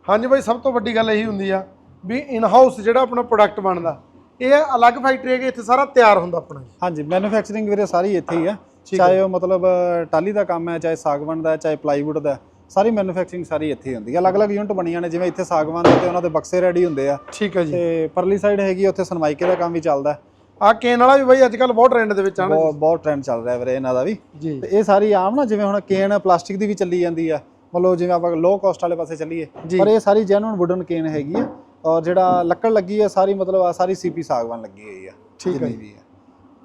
ਹਾਂਜੀ ਬਾਈ ਸਭ ਤੋਂ ਵੱਡੀ ਗੱਲ ਇਹੀ ਹੁੰਦੀ ਆ ਵੀ ਇਨ ਹਾਊਸ ਜਿਹੜਾ ਆਪਣਾ ਪ੍ਰੋਡਕਟ ਬਣਦਾ ਇਹ ਅਲੱਗ ਫੈਕਟਰੀ ਹੈ ਕਿ ਇੱਥੇ ਸਾਰਾ ਤਿਆਰ ਹੁੰਦਾ ਆਪਣਾ? ਹਾਂਜੀ ਮੈਨੂਫੈਕਚਰਿੰਗ ਵੀਰੇ ਸਾਰੀ ਇੱਥੇ ਹੀ ਹੈ ਚਾਹੇ ਉਹ ਮਤਲਬ ਟਾਲੀ ਦਾ ਕੰਮ ਹੈ ਚਾਹੇ ਸਾਗਵਾਨ ਦਾ ਚਾਹੇ ਪਲਾਈਵੁੱਡ ਦਾ ਸਾਰੀ ਮੈਨੂਫੈਕਚਰਿੰਗ ਸਾਰੀ ਇੱਥੇ ਹੁੰਦੀ ਹੈ ਅਲੱਗ-ਅਲੱਗ ਯੂਨਿਟ ਬਣੀਆਂ ਨੇ ਜਿਵੇਂ ਇੱਥੇ ਸਾਗਵਾਨ ਦੇ ਤੇ ਉਹਨਾਂ ਦੇ ਬਕਸੇ ਰੈਡੀ ਹੁੰਦੇ ਆ। ਠੀਕ ਹੈ ਜੀ। ਤੇ ਪਰਲੀ ਸਾਈਡ ਹੈਗੀ ਆ, ਉੱਥੇ ਸਨਮਾਈਕੇ ਦਾ ਕੰਮ ਵੀ ਚੱਲਦਾ। ਆ ਕੇਨ ਵਾਲਾ ਵੀ ਬਾਈ ਅੱਜ ਕੱਲ ਬਹੁਤ ਟ੍ਰੈਂਡ ਦੇ ਵਿੱਚ ਆਣਾ ਬਹੁਤ ਬਹੁਤ ਟ੍ਰੈਂਡ ਚੱਲ ਰਿਹਾ ਵੀਰੇ ਇਹਨਾਂ ਦਾ ਵੀ। ਤੇ ਇਹ ਸਾਰੀ ਆਮ ਨਾ ਜਿਵੇਂ ਹੁਣ ਕੇਨ ਪਲਾਸਟਿਕ ਦੀ ਵੀ ਚੱਲੀ ਜਾਂਦੀ ਆ। ਮਤਲਬ ਜਿਵੇਂ ਆਪਾਂ ਲੋ ਕਾਸਟ ਵਾਲੇ ਪਾਸੇ ਚੱਲੀਏ। ਪਰ ਇਹ ਸਾਰੀ ਜੈਨੂਨ ਵੁਡਨ ਕੇਨ ਹੈਗੀ ਆ। ਔਰ ਜਿਹੜਾ ਲੱਕੜ ਲੱਗੀ ਆ ਸਾਰੀ ਮਤਲਬ ਆ ਸਾਰੀ ਸੀਪੀ ਸਾਗਵਾਨ ਲੱਗੀ ਹੋਈ ਆ ਠੀਕ ਹੈ ਆ।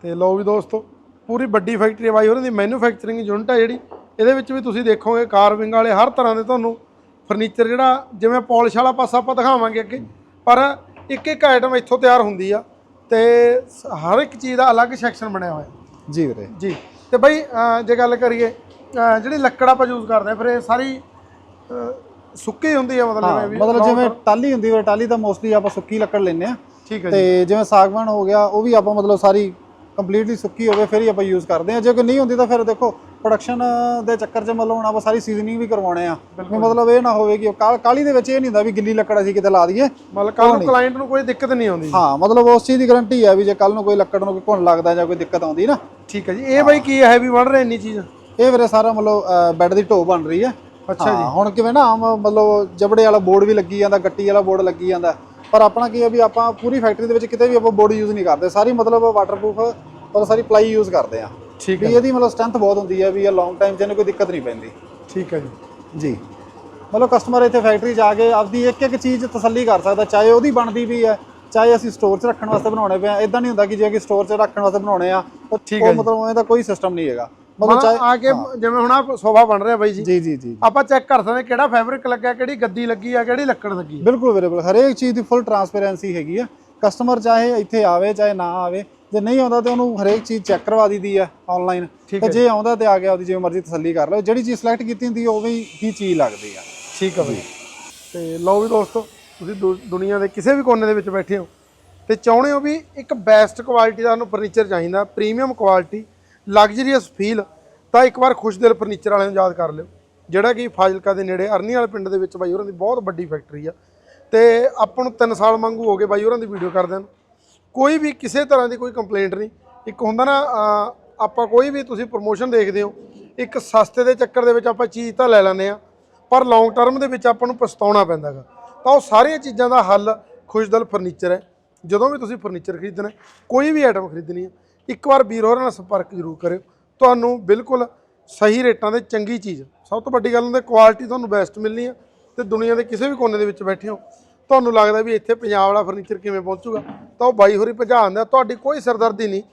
ਤੇ ਲਓ ਵੀ ਦੋਸਤੋ ਪੂਰੀ ਵੱਡੀ ਫੈਕਟਰੀ ਹੈ ਬਾਈ ਉਹਨਾਂ ਦੀ ਮੈਨੂਫੈਕਚਰਿੰਗ ਯੂਨਿਟ ਹੈ ਜਿਹੜੀ। ਇਹਦੇ ਵਿੱਚ ਵੀ ਤੁਸੀਂ ਦੇਖੋਗੇ ਕਾਰਵਿੰਗ ਵਾਲੇ ਹਰ ਤਰ੍ਹਾਂ ਦੇ ਤੁਹਾਨੂੰ ਫਰਨੀਚਰ ਜਿਹੜਾ ਜਿਵੇਂ ਪਾਲਿਸ਼ ਵਾਲਾ ਪਾਸਾ ਆਪਾਂ ਦਿਖਾਵਾਂਗੇ ਅੱਗੇ। ਪਰ ਇੱਕ ਇੱਕ ਆਈਟਮ ਇੱਥੋਂ ਤਿਆਰ ਹੁੰਦੀ ਆ ਤੇ ਹਰ ਇੱਕ ਚੀਜ਼ ਦਾ ਅਲੱਗ ਸੈਕਸ਼ਨ ਬਣਿਆ ਹੋਇਆ। ਜੀ ਵੀਰੇ। ਜੀ। ਤੇ ਬਾਈ ਜੇ ਗੱਲ ਕਰੀਏ ਜਿਹੜੀ ਲੱਕੜ ਆਪਾਂ ਯੂਜ਼ ਕਰਦੇ ਆ ਫਿਰ ਇਹ ਸਾਰੀ ਸੁੱਕੀ ਹੁੰਦੀ ਆ ਮਤਲਬ ਹਾਂ ਇਹ ਵੀ ਮਤਲਬ ਜਿਵੇਂ ਟਾਲੀ ਹੁੰਦੀ ਵੇ ਟਾਲੀ ਤਾਂ ਮੋਸਟਲੀ ਆਪਾਂ ਸੁੱਕੀ ਲੱਕੜ ਲੈਂਦੇ ਆ ਠੀਕ ਹੈ ਜੀ। ਤੇ ਜਿਵੇਂ ਸਾਗਵਾਨ ਹੋ ਗਿਆ ਉਹ ਵੀ ਆਪਾਂ ਮਤਲਬ ਸਾਰੀ ਕੰਪਲੀਟਲੀ ਸੁੱਕੀ ਹੋਵੇ ਫਿਰ ਹੀ ਆਪਾਂ ਯੂਜ਼ ਕਰਦੇ ਆ ਜੇ ਕੋਈ ਨਹੀਂ ਹੁੰਦੀ ਤਾਂ ਫਿਰ ਦੇਖੋ ਪ੍ਰੋਡਕਸ਼ਨ ਦੇ ਚੱਕਰ 'ਚ ਮਤਲਬ ਹੁਣ ਆਪਾਂ ਸਾਰੀ ਸੀਜ਼ਨਿੰਗ ਵੀ ਕਰਵਾਉਣੇ ਆ। ਮਤਲਬ ਇਹ ਨਾ ਹੋਵੇ ਕਿ ਕਾਲ- ਕਾਲੀ ਦੇ ਵਿੱਚ ਇਹ ਨਹੀਂ ਹੁੰਦਾ ਵੀ ਗਿੱਲੀ ਲੱਕੜ ਅਸੀਂ ਕਿਤੇ ਲਾ ਦਈਏ ਮਤਲਬ ਕੱਲ ਨੂੰ ਕਲਾਇੰਟ ਨੂੰ ਕੋਈ ਦਿੱਕਤ ਨਹੀਂ ਆਉਂਦੀ। ਹਾਂ ਮਤਲਬ ਉਸ ਚੀਜ਼ ਦੀ ਗਾਰੰਟੀ ਹੈ ਵੀ ਜੇ ਕੱਲ ਨੂੰ ਕੋਈ ਲੱਕੜ ਨੂੰ ਕੋਈ ਘੁਣ ਲੱਗਦਾ ਜਾਂ ਕੋਈ ਦਿੱਕਤ ਆਉਂਦੀ ਨਾ। ਠੀਕ ਹੈ ਜੀ। ਇਹ ਬਾਈ ਕੀ ਹੈ ਵੀ ਬਣ ਰਿਹਾ ਇੰਨੀ ਚੀਜ਼? ਇਹ ਵੀਰੇ ਸਾਰਾ ਮਤਲਬ ਬੈੱਡ ਦੀ ਢੋ ਬਣ ਰਹੀ ਹੈ। ਅੱਛਾ ਹਾਂ, ਹੁਣ ਕਿਵੇਂ ਨਾ ਆਮ ਮਤਲਬ ਜਬੜੇ ਵਾਲਾ ਬੋਰਡ ਵੀ ਲੱਗੀ ਜਾਂਦਾ ਗੱਟੀ ਵਾਲਾ ਬੋਰਡ ਲੱਗੀ ਜਾਂਦਾ। ਪਰ ਆਪਣਾ ਕੀ ਹੈ ਵੀ ਆਪਾਂ ਪੂਰੀ ਫੈਕਟਰੀ ਦੇ ਵਿੱਚ ਕਿਤੇ ਵੀ ਆਪਾਂ ਬੋਰਡ ਯੂਜ਼ ਨਹੀਂ ਕਰਦੇ। ਸਾਰੀ ਮਤਲਬ ਵਾਟਰਪ੍ਰੂਫ ਔਰ ਸਾਰੀ ਪਲਾਈ ਯੂਜ਼ ਕਰਦੇ ਆ। ਠੀਕ ਵੀ ਇਹਦੀ ਮਤਲਬ ਸਟਰੈਂਥ ਬਹੁਤ ਹੁੰਦੀ ਹੈ ਵੀ ਇਹ ਲੌਂਗ ਟਾਈਮ 'ਚ ਇਹਨੂੰ ਕੋਈ ਦਿੱਕਤ ਨਹੀਂ ਪੈਂਦੀ। ਠੀਕ ਹੈ ਜੀ। ਜੀ। ਮਤਲਬ ਕਸਟਮਰ ਇੱਥੇ ਫੈਕਟਰੀ 'ਚ ਆ ਕੇ ਆਪਦੀ ਇੱਕ ਇੱਕ ਚੀਜ਼ ਤਸੱਲੀ ਕਰ ਸਕਦਾ। ਚਾਹੇ ਉਹਦੀ ਬਣਦੀ ਵੀ ਹੈ ਚਾਹੇ ਅਸੀਂ ਸਟੋਰ 'ਚ ਰੱਖਣ ਵਾਸਤੇ ਬਣਾਉਣੇ ਪਏ ਆ। ਇਦਾਂ ਨਹੀਂ ਹੁੰਦਾ ਕਿ ਜੇ ਕਿ ਸਟੋਰ 'ਚ ਰੱਖਣ ਵਾਸਤੇ ਬਣਾਉਣੇ ਆ ਉਹ ਠੀਕ ਉਹ ਮਤਲਬ ਉਹਦਾ ਕੋਈ ਸਿਸਟਮ ਨਹੀਂ ਹੈਗਾ। ਮਤਲਬ ਚਾਹੇ ਆ ਕੇ ਜਿਵੇਂ ਹੁਣ ਆ ਸੋਫਾ ਬਣ ਰਿਹਾ ਬਾਈ ਜੀ। ਜੀ ਜੀ ਜੀ। ਆਪਾਂ ਚੈੱਕ ਕਰ ਸਕਦੇ ਕਿਹੜਾ ਫੈਬਰਿਕ ਲੱਗਿਆ ਕਿਹੜੀ ਗੱਦੀ ਲੱਗੀ ਆ ਕਿਹੜੀ ਲੱਕੜ ਲੱਗੀ ਆ। ਬਿਲਕੁਲ ਅਵੇਲੇਬਲ ਹਰੇਕ ਚੀਜ਼ ਦੀ ਫੁੱਲ ਟਰਾਂਸਪੇਰੈਂਸੀ ਹੈਗੀ ਆ। ਕਸਟਮਰ ਚਾਹੇ ਇੱਥੇ ਆਵੇ ਚਾਹੇ ਨਾ ਆਵੇ ਜੇ ਨਹੀਂ ਆਉਂਦਾ ਤੇ ਉਹਨੂੰ ਹਰੇਕ ਚੀਜ਼ ਚੈੱਕ ਕਰਵਾ ਦਈਦੀ ਆ ਆਨਲਾਈਨ ਤੇ ਜੇ ਆਉਂਦਾ ਤੇ ਆ ਗਿਆ ਉਹਦੀ ਜਿਵੇਂ ਮਰਜ਼ੀ ਤਸੱਲੀ ਕਰ ਲਓ। ਜਿਹੜੀ ਚੀਜ਼ ਸਿਲੈਕਟ ਕੀਤੀ ਹੁੰਦੀ ਆ, ਉਵੇਂ ਹੀ ਚੀਜ਼ ਲੱਗਦੀ ਆ। ਠੀਕ ਆ ਬਾਈ। ਤੇ ਲਓ ਵੀ ਦੋਸਤੋ ਤੁਸੀਂ ਦੁਨੀਆ ਦੇ ਕਿਸੇ ਵੀ ਕੋਨੇ ਦੇ ਵਿੱਚ ਬੈਠੇ ਹੋ ਤੇ ਚਾਹੁੰਦੇ ਹੋ ਵੀ ਇੱਕ ਬੈਸਟ ਕੁਆਲਿਟੀ ਦਾ ਤੁਹਾਨੂੰ ਫਰਨੀਚਰ ਚਾਹੀਦਾ ਪ੍ਰੀਮੀਅਮ ਕੁਆਲਿਟੀ ਲਗਜ਼ਰੀਅਸ ਫੀਲ ਤਾਂ ਇੱਕ ਵਾਰ ਖੁਸ਼ਦਿਲ ਫਰਨੀਚਰ ਵਾਲਿਆਂ ਨੂੰ ਯਾਦ ਕਰ ਲਿਓ। ਜਿਹੜਾ ਕਿ ਫਾਜ਼ਿਲਕਾ ਦੇ ਨੇੜੇ ਅਰਨੀ ਵਾਲੇ ਪਿੰਡ ਦੇ ਵਿੱਚ ਬਾਈ ਹੋਰਾਂ ਦੀ ਬਹੁਤ ਵੱਡੀ ਫੈਕਟਰੀ ਆ। ਤੇ ਆਪਾਂ ਨੂੰ 3 ਸਾਲ ਵਾਂਗੂ ਹੋ ਗਏ ਬਾਈ ਹੋਰਾਂ ਦੀ ਵੀਡੀਓ ਕਰਦਿਆਂ ਨੂੰ। ਕੋਈ ਵੀ ਕਿਸੇ ਤਰ੍ਹਾਂ ਦੀ ਕੋਈ ਕੰਪਲੇਂਟ ਨਹੀਂ। ਇੱਕ ਹੁੰਦਾ ਨਾ ਆਪਾਂ ਕੋਈ ਵੀ ਤੁਸੀਂ ਪ੍ਰੋਮੋਸ਼ਨ ਦੇਖਦੇ ਹੋ, ਇੱਕ ਸਸਤੇ ਦੇ ਚੱਕਰ ਦੇ ਵਿੱਚ ਆਪਾਂ ਚੀਜ਼ ਤਾਂ ਲੈ ਲੈਂਦੇ ਆ ਪਰ ਲੌਂਗ ਟਰਮ ਦੇ ਵਿੱਚ ਆਪਾਂ ਨੂੰ ਪਛਤਾਉਣਾ ਪੈਂਦਾਗਾ। ਤਾਂ ਉਹ ਸਾਰੀਆਂ ਚੀਜ਼ਾਂ ਦਾ ਹੱਲ ਖੁਸ਼ਦਲ ਫਰਨੀਚਰ ਹੈ। ਜਦੋਂ ਵੀ ਤੁਸੀਂ ਫਰਨੀਚਰ ਖਰੀਦਣਾ ਕੋਈ ਵੀ ਆਈਟਮ ਖਰੀਦਣੀ ਹੈ ਇੱਕ ਵਾਰ ਵੀਰ ਹੋਰਾਂ ਨਾਲ ਸੰਪਰਕ ਜ਼ਰੂਰ ਕਰਿਓ। ਤੁਹਾਨੂੰ ਬਿਲਕੁਲ ਸਹੀ ਰੇਟਾਂ ਤੇ ਚੰਗੀ ਚੀਜ਼, ਸਭ ਤੋਂ ਵੱਡੀ ਗੱਲ ਹੁੰਦੀ ਕੁਆਲਿਟੀ ਤੁਹਾਨੂੰ ਬੈਸਟ ਮਿਲਣੀ ਆ ਤੇ ਦੁਨੀਆ ਦੇ ਕਿਸੇ ਵੀ ਕੋਨੇ ਦੇ ਵਿੱਚ ਬੈਠੇ ਹੋ, ਤੁਹਾਨੂੰ ਲੱਗਦਾ ਵੀ ਇੱਥੇ ਪੰਜਾਬ ਵਾਲਾ ਫਰਨੀਚਰ ਕਿਵੇਂ ਪਹੁੰਚੂਗਾ, ਤਾਂ ਉਹ ਬਾਈ ਹੋਰੀ ਭਜਾ ਦਿੰਦਾ ਤੁਹਾਡੀ ਕੋਈ ਸਰਦਰਦੀ ਨਹੀਂ।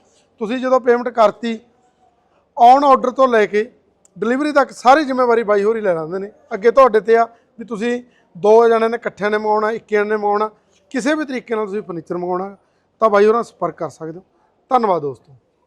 ਤੁਸੀਂ ਜਦੋਂ ਪੇਮੈਂਟ ਕਰਤੀ ਔਨ ਆਰਡਰ ਤੋਂ ਲੈ ਕੇ ਡਿਲੀਵਰੀ ਤੱਕ ਸਾਰੀ ਜ਼ਿੰਮੇਵਾਰੀ ਬਾਈ ਹੋਰੀ ਲੈ ਲੈਂਦੇ ਨੇ। ਅੱਗੇ ਤੁਹਾਡੇ ਤੇ ਆ ਵੀ ਤੁਸੀਂ ਦੋ ਜਣਿਆਂ ਨੇ ਇਕੱਠਿਆਂ ਨੇ ਮੰਗਾਉਣਾ ਇੱਕ ਜਣੇ ਨੇ ਮੰਗਾਉਣਾ, ਕਿਸੇ ਵੀ ਤਰੀਕੇ ਨਾਲ ਤੁਸੀਂ ਫਰਨੀਚਰ ਮੰਗਾਉਣਾ, ਤਾਂ ਬਾਈ ਹੋਰਾਂ ਨਾਲ ਸੰਪਰਕ ਕਰ ਸਕਦੇ ਹੋ। ਧੰਨਵਾਦ ਦੋਸਤੋ।